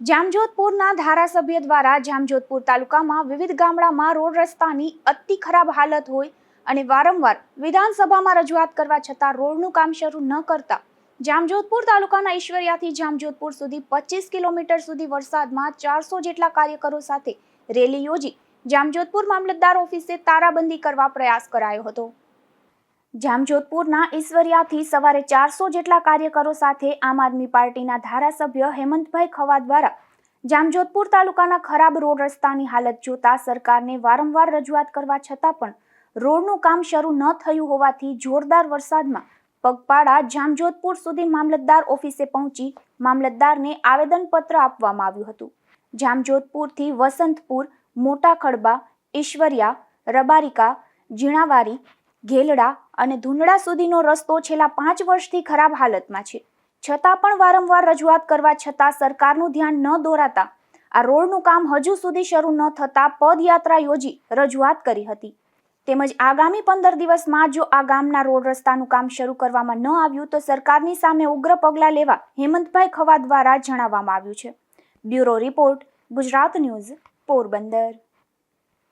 જામજોધપુરના ધારાસભ્ય દ્વારા જામજોધપુર તાલુકામાં વિવિધ ગામડામાં રોડ રસ્તાની અતિ ખરાબ હાલત હોય અને વારંવાર વિધાનસભામાં રજૂઆત કરવા છતાં રોડનું કામ શરૂ ન કરતા જામજોધપુર તાલુકાના ઈશ્વરિયાથી જામજોધપુર સુધી પચીસ કિલોમીટર સુધી વરસાદમાં ચારસો જેટલા કાર્યકરો સાથે રેલી યોજી જામજોધપુર મામલતદાર ઓફિસે તારાબંધી કરવા પ્રયાસ કરાયો હતો. જામજોધપુરના ઈશ્વરિયાથી સવારે ચારસો જેટલા કાર્યકરો સાથે આમ આદમી પાર્ટીના ધારાસભ્ય હેમંતભાઈ ખવા દ્વારા જામજોધપુર તાલુકાના ખરાબ રોડ રસ્તાની હાલત જોતા સરકારને વારંવાર રજૂઆત કરવા છતાં પણ રોડનું કામ શરૂ ન થયું હોવાથી જોરદાર વરસાદમાં પગપાળા જામજોધપુર સુધી મામલતદાર ઓફિસે પહોંચી મામલતદારને આવેદનપત્ર આપવામાં આવ્યું હતું. જામજોધપુરથી વસંતપુર મોટા ખડબા ઈશ્વરિયા રબારિકા, ઝીણાવારી ઘેલડા અને ધુંડળા સુધીનો રસ્તો છેલ્લા પાંચ વર્ષથી ખરાબ હાલતમાં છે. છતાં પણ વારંવાર રજૂઆત કરવા છતાં સરકારનું ધ્યાન ન દોરાતા આ રોડનું કામ હજુ સુધી શરૂ ન થતાં પદયાત્રા યોજી રજૂઆત કરી હતી. તેમજ આગામી પંદર દિવસમાં જો આ ગામના રોડ રસ્તાનું કામ શરૂ કરવામાં ન આવ્યું તો સરકારની સામે ઉગ્ર પગલાં લેવા હેમંતભાઈ ખવા દ્વારા જણાવવામાં આવ્યું છે. Bureau report, Gujarat news, Porbandar.